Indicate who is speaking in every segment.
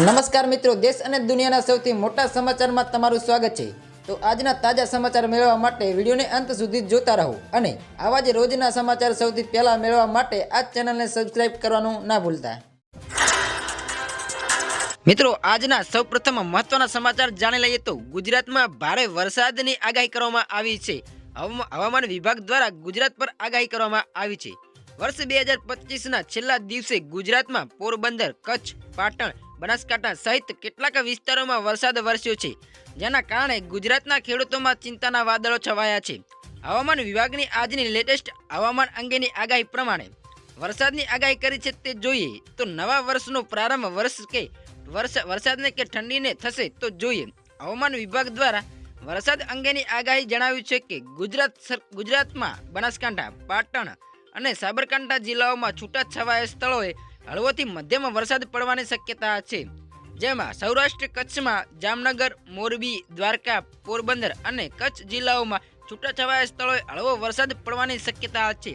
Speaker 1: નમસ્કાર મિત્રો, દેશ અને દુનિયાના સૌથી મોટા સમાચારમાં તમારું સ્વાગત છે. તો આજના તાજા સમાચાર મેળવવા માટે વિડીયોને અંત સુધી જોતા રહો અને આવા જ રોજના સમાચાર સૌથી પહેલા મેળવવા માટે આ ચેનલને સબસ્ક્રાઇબ કરવાનું ના ભૂલતા. મિત્રો, આજના સૌપ્રથમ મહત્વના સમાચાર જાણી લઈએ તો ગુજરાતમાં ભારે વરસાદની આગાહી કરવામાં આવી છે. હવામા- હવામાન વિભાગ દ્વારા ગુજરાત પર આગાહી કરવામાં આવી છે. વર્ષ બે હજાર પચીસના છેલ્લા દિવસે ગુજરાતમાં પોરબંદર, કચ્છ, પાટણ બનાસકાંઠા સહિત કેટલાક વિસ્તારોમાં વરસાદ વરસ્યો છે, જેના કારણે ગુજરાતના ખેડૂતોમાં ચિંતાના વાદળો છવાયા છે. હવામાન વિભાગની આજની લેટેસ્ટ હવામાન અંગેની આગાહી પ્રમાણે, વરસાદની આગાહી કરી છે તે જોઈએ તો નવા વર્ષનો પ્રારંભ વર્ષ કે વર્ષ, વરસાદને કે ઠંડીને થશે તો જોઈએ. હવામાન વિભાગ દ્વારા વરસાદ અંગેની આગાહી જણાવ્યું છે કે ગુજરાત ગુજરાતમાં બનાસકાંઠા, પાટણ અને સાબરકાંઠા જિલ્લાઓમાં છૂટાછવાયા સ્થળોએ હળવોથી મધ્યમ વરસાદ પડવાની શક્યતા છે. જેમાં સૌરાષ્ટ્ર કચ્છમાં, જામનગર, મોરબી, દ્વારકા, પોરબંદર અને કચ્છ જિલ્લાઓમાં છૂટાછવાયા સ્થળોએ હળવો વરસાદ પડવાની શક્યતા છે.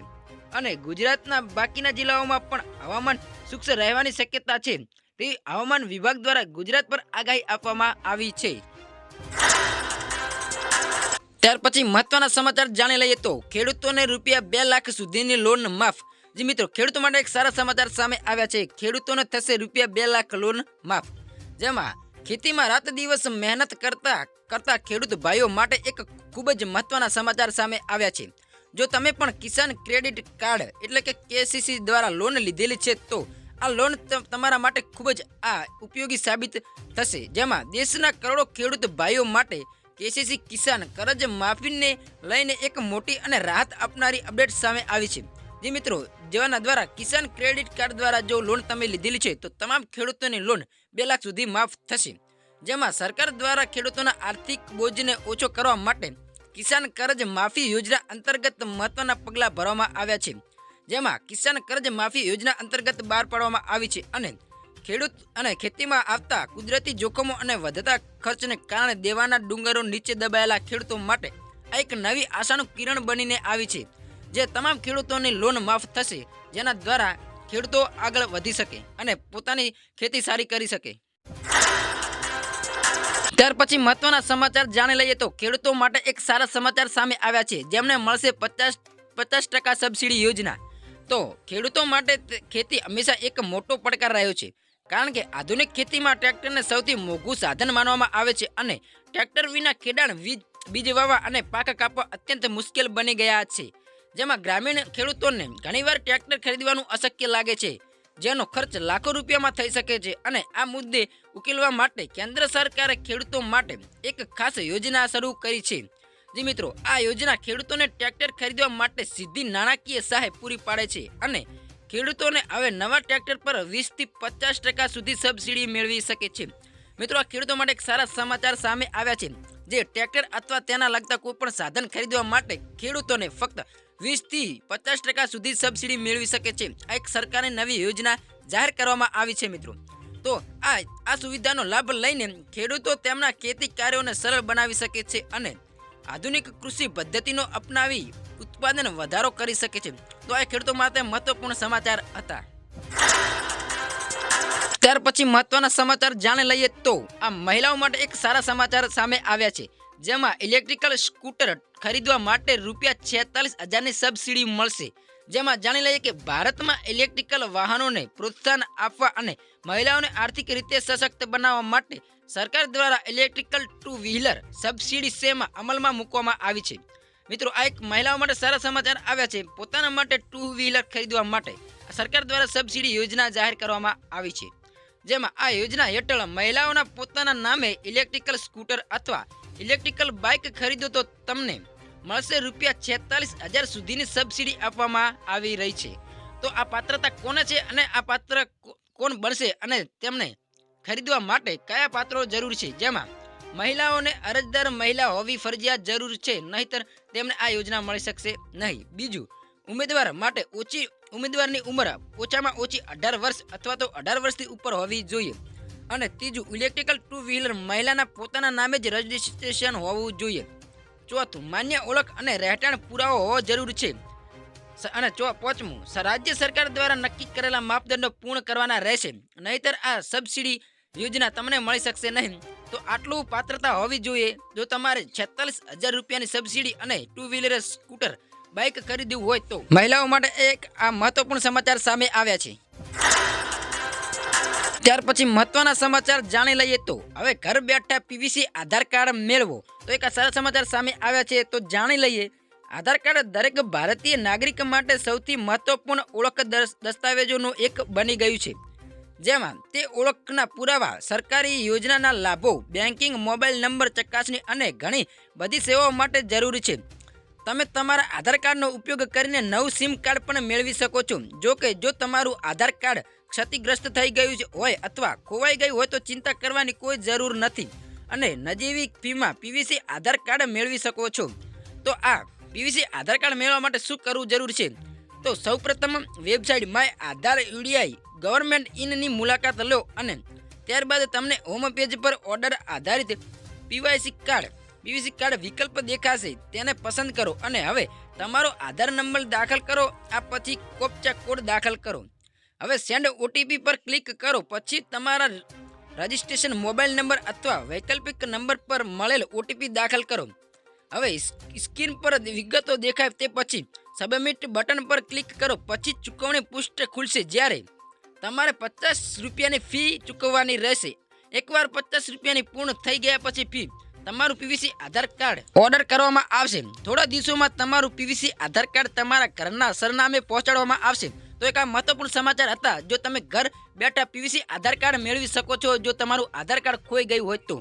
Speaker 1: અને ગુજરાતના બાકીના જિલ્લાઓમાં પણ હવામાન શુષ્ક રહેવાની શક્યતા છે. તેવી હવામાન વિભાગ દ્વારા ગુજરાત પર આગાહી આપવામાં આવી છે. ત્યાર પછી મહત્વના સમાચાર જાણી લઈએ તો ખેડૂતોને રૂપિયા બે લાખ સુધીની લોન માફ જી મિત્રો, ખેડૂતો માટે એક સારા સમાચાર સામે આવ્યા છે. ખેડૂતોને થશે રૂપિયા બે લાખ લોન માફ. જેમાં, ખેતીમાં રાત દિવસ મહેનત કરતા કરતા ખેડૂત ભાઈઓ માટે એક ખૂબ જ મહત્વના સમાચાર સામે આવ્યા છે. જો તમે પણ કિસાન ક્રેડિટ કાર્ડ એટલે કે કેસીસી દ્વારા લોન લીધેલી છે, તો આ લોન તમારા માટે ખૂબ જ આ ઉપયોગી સાબિત થશે. જેમાં, દેશના કરોડો ખેડૂત ભાઈઓ માટે કેસીસી કિસાન કરજ માફીને લઈને એક મોટી અને રાહત આપનારી અપડેટ સામે આવી છે. જે મિત્રો, જેવાના દ્વારા કિસાન ક્રેડિટ કાર્ડ દ્વારા જો લોન તમે લીધેલી છે, તો તમામ ખેડૂતોની લોન બે લાખ સુધી માફ થશે. જેમાં સરકાર દ્વારા ખેડૂતોના આર્થિક બોજને ઓછો કરવા માટે કિસાન કર્જ માફી યોજના અંતર્ગત મહત્વના પગલાં ભરવામાં આવ્યા છે. જેમાં કિસાન કર્જ માફી યોજના અંતર્ગત બહાર પાડવામાં આવી છે અને ખેડૂત અને ખેતીમાં આવતા કુદરતી જોખમો અને વધતા ખર્ચને કારણે દેવાના ડુંગરો નીચે દબાયેલા ખેડૂતો માટે આ એક નવી આશાનું કિરણ બનીને આવી છે. જે તમામ ખેડૂતોની લોન માફ થશે, જેના દ્વારા ખેડૂતો આગળ વધી શકે અને પોતાની ખેતી સારી કરી શકે. ત્યાર પછી મહત્વના સમાચાર જાણી લઈએ તો ખેડૂતો માટે એક સારા સમાચાર સામે આવ્યા છે. જેમને મળશે પચાસ પચાસ ટકા સબસિડી યોજના. તો ખેડૂતો માટે ખેતી હંમેશા એક મોટો પડકાર રહ્યો છે. કારણ કે આધુનિક ખેતીમાં ટ્રેક્ટરને સૌથી મોંઘું સાધન માનવામાં આવે છે અને ટ્રેક્ટર વિના ખેડાણ વીજ, બીજ વાવવા અને પાક કાપવા અત્યંત મુશ્કેલ બની ગયા છે. જેમાં ગ્રામીણ ખેડૂતોને ઘણીવાર ટ્રેક્ટર ખરીદવાનું અશક્ય લાગે છે, જેનો ખર્ચ લાખો રૂપિયામાં થઈ શકે છે અને આ મુદ્દે ઉકેલવા માટે કેન્દ્ર સરકારે ખેડૂતો માટે એક ખાસ યોજના શરૂ કરી છે. જી મિત્રો, આ યોજના ખેડૂતોને ટ્રેક્ટર ખરીદવા માટે સીધી નાણાકીય સહાય પૂરી પાડે છે અને ખેડૂતોને હવે નવા ટ્રેક્ટર પર વીસથી પચાસ ટકા સુધી સબસિડી મેળવી શકે છે. મિત્રો, આ ખેડૂતો માટે એક સારા સમાચાર સામે આવ્યા છે, જે ટ્રેક્ટર અથવા તેના લગતા કોઈ પણ સાધન ખરીદવા માટે ખેડૂતોને ફક્ત વીસથી પચાસ ટકા સુધી સબસિડી મેળવી શકે છે. આ એક સરકારની નવી યોજના જાહેર કરવામાં આવી છે મિત્રો. તો આ આ સુવિધાનો લાભ લઈને ખેડૂતો તેમના ખેતી કાર્યોને સરળ બનાવી શકે છે અને આધુનિક કૃષિ પદ્ધતિનો અપનાવી ઉત્પાદન વધારો કરી શકે છે. તો આ ખેડૂતો માટે મહત્વપૂર્ણ સમાચાર હતા. ત્યાર પછી મહત્વના સમાચાર જાણી લઈએ તો આ મહિલાઓ માટે એક સારા સમાચાર સામે આવ્યા છે. જેમાં ઇલેક્ટ્રિકલ સ્કૂટર ખરીદવા માટે રૂપિયા છેતાલીસ હજારની સબસિડી મળશે. જેમાં જાણી લઈએ કે ભારતમાં ઇલેક્ટ્રિકલ વાહનોને પ્રોત્સાહન આપવા અને મહિલાઓને આર્થિક રીતે સશક્ત બનાવવા માટે સરકાર દ્વારા ઇલેક્ટ્રિકલ ટુ વ્હીલર સબસિડી સેમાં અમલમાં મૂકવામાં આવી છે. મિત્રો, આ એક મહિલાઓ માટે સારા સમાચાર આવ્યા છે. પોતાના માટે ટુ વ્હીલર ખરીદવા માટે સરકાર દ્વારા સબસિડી યોજના જાહેર કરવામાં આવી છે. જેમાં આ યોજના હેઠળ મહિલાઓના પોતાના નામે ઇલેક્ટ્રિકલ સ્કૂટર અથવા ઇલેક્ટ્રિકલ બાઇક ખરીદો તો તમને મળશે રૂપિયા છેતાલીસ હજાર સુધીની સબસિડી આપવામાં આવી રહી છે. તો આ પાત્રતા કોને છે અને આ પાત્ર કોણ બનશે અને તેમને ખરીદવા માટે કયા પાત્રો જરૂર છે? જેમાં મહિલાઓને અરજદાર મહિલા હોવી ફરજિયાત જરૂર છે, નહીતર તેમને આ યોજના મળી શકશે નહીં. બીજું, ઉમેદવાર માટે ઓછી, ઉમેદવારની ઉંમર ઓછામાં ઓછી અઢાર વર્ષ અથવા તો અઢાર વર્ષથી ઉપર હોવી જોઈએ. અને ત્રીજું ઇલેક્ટ્રિકલ ટુ વ્હીલર મહિલાના પોતાના નામે જ રજિસ્ટ્રેશન હોવું જોઈએ. ચોથું, માન્ય ઓળખ અને રહેઠાણ પુરાવો હોવો જરૂરી છે. અને ચો, પાંચમું રાજ્ય સરકાર દ્વારા નક્કી કરેલા માપદંડો પૂર્ણ કરવાના રહેશે. નહીતર આ સબસિડી યોજના તમને મળી શકશે નહીં. તો આટલું પાત્રતા હોવી જોઈએ. જો તમારે છેતાલીસ હજાર રૂપિયાની સબસિડી અને ટુ વ્હીલર સ્કૂટર બાઇક ખરીદવું હોય તો. મહિલાઓ માટે એક આ મહત્વપૂર્ણ સમાચાર સામે આવ્યા છે. ત્યાર પછી મહત્વના સમાચાર જાણી લઈએ તો. હવે ઘર બેઠા પીવીસી આધાર કાર્ડ મેળવો. તો એક સારા સમાચાર સામે આવ્યા છે, તો જાણી લઈએ. આધાર કાર્ડ દરેક ભારતીય નાગરિક માટે સૌથી મહત્વપૂર્ણ ઓળખ દસ- દસ્તાવેજોનું એક બની ગયું છે. જેમાં તે ઓળખના પુરાવા, સરકારી યોજનાના લાભો બેન્કિંગ મોબાઈલ નંબર ચકાસણી અને ઘણી બધી સેવાઓ માટે જરૂરી છે. તમે તમારા આધાર કાર્ડનો ઉપયોગ કરીને નવું સિમ કાર્ડ પણ મેળવી શકો છો. જો કે જો તમારું આધાર કાર્ડ ક્ષતિગ્રસ્ત થઈ ગયું છે હોય અથવા ખોવાઈ ગયું હોય તો ચિંતા કરવાની કોઈ જરૂર નથી. અને નજીવી ફીમાં પીવીસી આધાર કાર્ડ મેળવી શકો છો. તો આ પીવીસી આધાર કાર્ડ મેળવવા માટે શું કરવું જરૂર છે? તો સૌપ્રથમ website my Aadhaar UIDAI government ઇનની મુલાકાત લો અને ત્યારબાદ તમને હોમ પેજ પર ઓર્ડર આધારિત પીવાયસી કાર્ડ, પીવીસી કાર્ડ વિકલ્પ દેખાશે તેને પસંદ કરો અને હવે તમારો આધાર નંબર દાખલ કરો, આ પછી કોપચા કોડ દાખલ કરો. હવે સેન્ડ ઓટીપી પર ક્લિક કરો, પછી તમારા રજિસ્ટ્રેશન મોબાઈલ નંબર અથવા વૈકલ્પિક નંબર પર મળેલ ઓટીપી દાખલ કરો. હવે સ્ક્રીન પર વિગતો દેખાય તે પછી સબમિટ બટન પર ક્લિક કરો, પછી ચૂકવણી પૃષ્ઠ ખુલશે જ્યારે તમારે પચાસ રૂપિયાની ફી ચૂકવવાની રહેશે. એકવાર પચાસ રૂપિયાની પૂર્ણ થઈ ગયા પછી ફી તમારું પીવીસી આધાર કાર્ડ ઓર્ડર કરવામાં આવશે. થોડા દિવસોમાં તમારું પીવીસી આધાર કાર્ડ તમારા ઘરના સરનામે પહોંચાડવામાં આવશે. તો એક આ મહત્વપૂર્ણ સમાચાર હતા. જો તમે ઘર બેઠા પીવીસી આધાર કાર્ડ મેળવી શકો છો, જો તમારું આધાર કાર્ડ ખોઈ ગયું હોય તો.